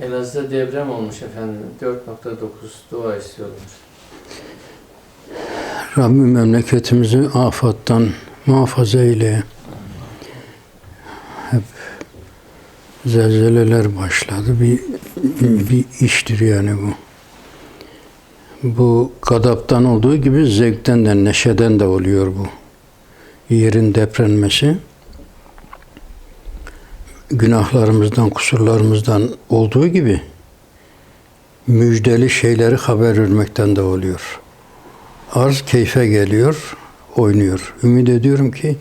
Elazığ'da deprem olmuş efendim. 4.9 dua istiyorlar. Rabbim memleketimizi afattan muhafaza eyle. Hep zelzeleler başladı. Bir, bir iştir yani bu. Bu gadaptan olduğu gibi zevkten de neşeden de oluyor bu. Yerin depremesi günahlarımızdan, kusurlarımızdan olduğu gibi müjdeli şeyleri haber vermekten de oluyor. Arz keyfe geliyor, oynuyor. Ümit ediyorum ki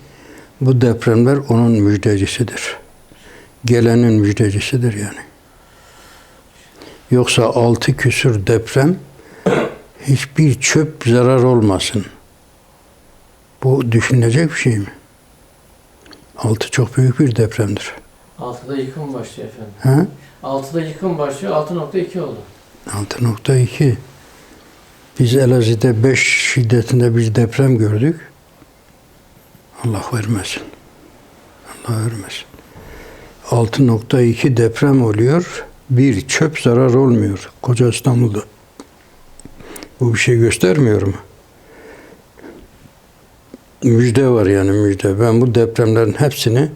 bu depremler onun müjdecisidir. Gelenin müjdecisidir yani. Yoksa altı küsür deprem hiçbir çöp zarar olmasın. Bu düşünülecek bir şey mi? Altı çok büyük bir depremdir. 6'da yıkım başlıyor efendim. Ha? 6'da yıkım başlıyor, 6.2 oldu. 6.2 Biz Elazığ'da 5 şiddetinde bir deprem gördük. Allah vermesin. Allah vermesin. 6.2 deprem oluyor. Bir çöp zarar olmuyor. Koca İstanbul'da. Bu bir şey göstermiyor mu? Müjde var yani müjde. Ben bu depremlerin hepsini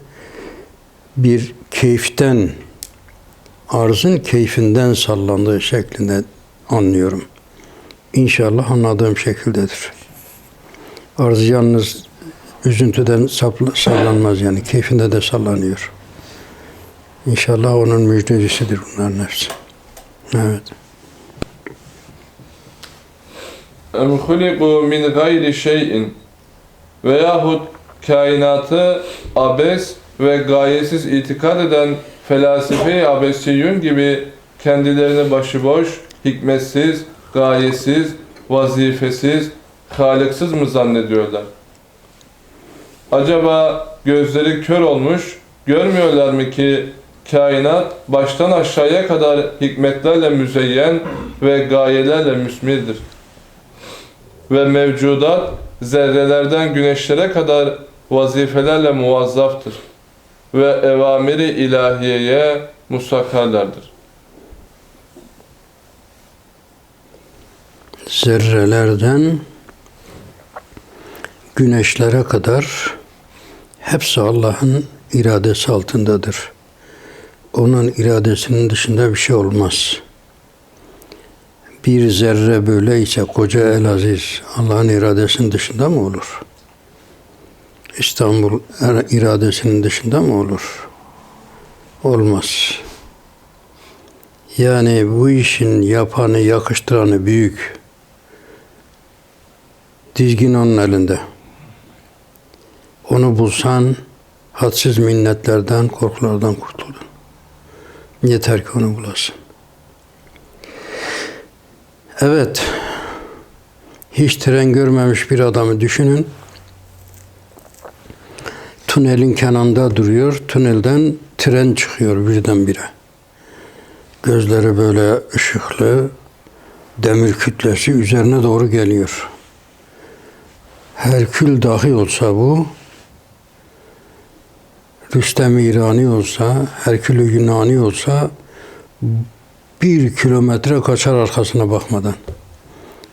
bir keyiften arzın keyfinden sallandığı şeklinde anlıyorum. İnşallah anladığım şekildedir. Arz yalnız üzüntüden sallanmaz yani keyfinde de sallanıyor. İnşallah onun müjdecisidir bunların hepsi. Evet. em huliku min gayri şeyin veyahut kainatı abes ve gayesiz itikad eden felasife-i abesiyyün gibi kendilerini başıboş, hikmetsiz, gayesiz, vazifesiz, haliksiz mı zannediyorlar? Acaba gözleri kör olmuş, görmüyorlar mı ki kainat baştan aşağıya kadar hikmetlerle müzeyyen ve gayelerle müsmirdir? ve mevcudat zerrelerden güneşlere kadar vazifelerle muvazzaftır ve evamiri ilahiyeye musakkarlardır. Zerrelerden güneşlere kadar hepsi Allah'ın iradesi altındadır. Onun iradesinin dışında bir şey olmaz. Bir zerre böyleyse koca el aziz Allah'ın iradesinin dışında mı olur? İstanbul iradesinin dışında mı olur? Olmaz. Yani bu işin yapanı, yakıştıranı büyük. Dizgin onun elinde. Onu bulsan hadsiz minnetlerden, korkulardan kurtuldun. Yeter ki onu bulasın. Evet, hiç tren görmemiş bir adamı düşünün. Tünelin kenarında duruyor. Tünelden tren çıkıyor birdenbire. Gözleri böyle ışıklı, demir kütlesi üzerine doğru geliyor. Herkül dahi olsa bu, Rüstem İrani olsa, Herkül Yunani olsa bir kilometre kaçar arkasına bakmadan.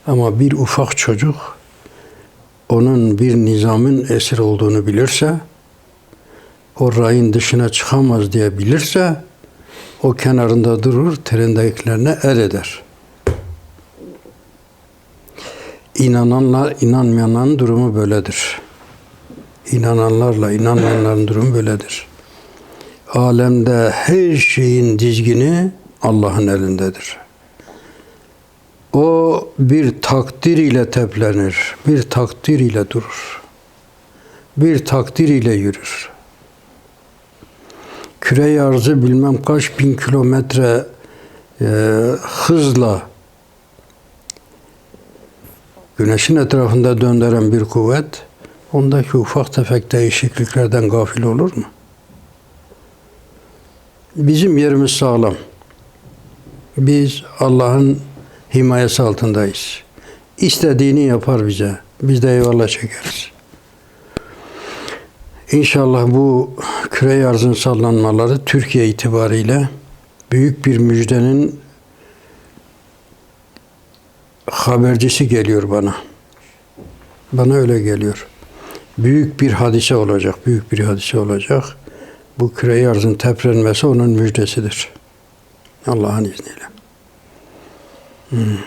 Ama bir ufak çocuk onun bir nizamın esir olduğunu bilirse, o rayın dışına çıkamaz diye bilirse, o kenarında durur, trendekilerine el eder. İnananlar, inanmayanların durumu böyledir. İnananlarla inanmayanların durumu böyledir. Alemde her şeyin dizgini Allah'ın elindedir. O bir takdir ile teplenir, bir takdir ile durur. Bir takdir ile yürür. Küre arzı bilmem kaç bin kilometre e, hızla güneşin etrafında döndüren bir kuvvet ondaki ufak tefek değişikliklerden gafil olur mu? Bizim yerimiz sağlam. Biz Allah'ın himayesi altındayız. İstediğini yapar bize. Biz de eyvallah çekeriz. İnşallah bu küre arzın sallanmaları Türkiye itibariyle büyük bir müjdenin habercisi geliyor bana. Bana öyle geliyor. Büyük bir hadise olacak, büyük bir hadise olacak. Bu küre arzın teprenmesi onun müjdesidir. Allah'ın izniyle. Hmm.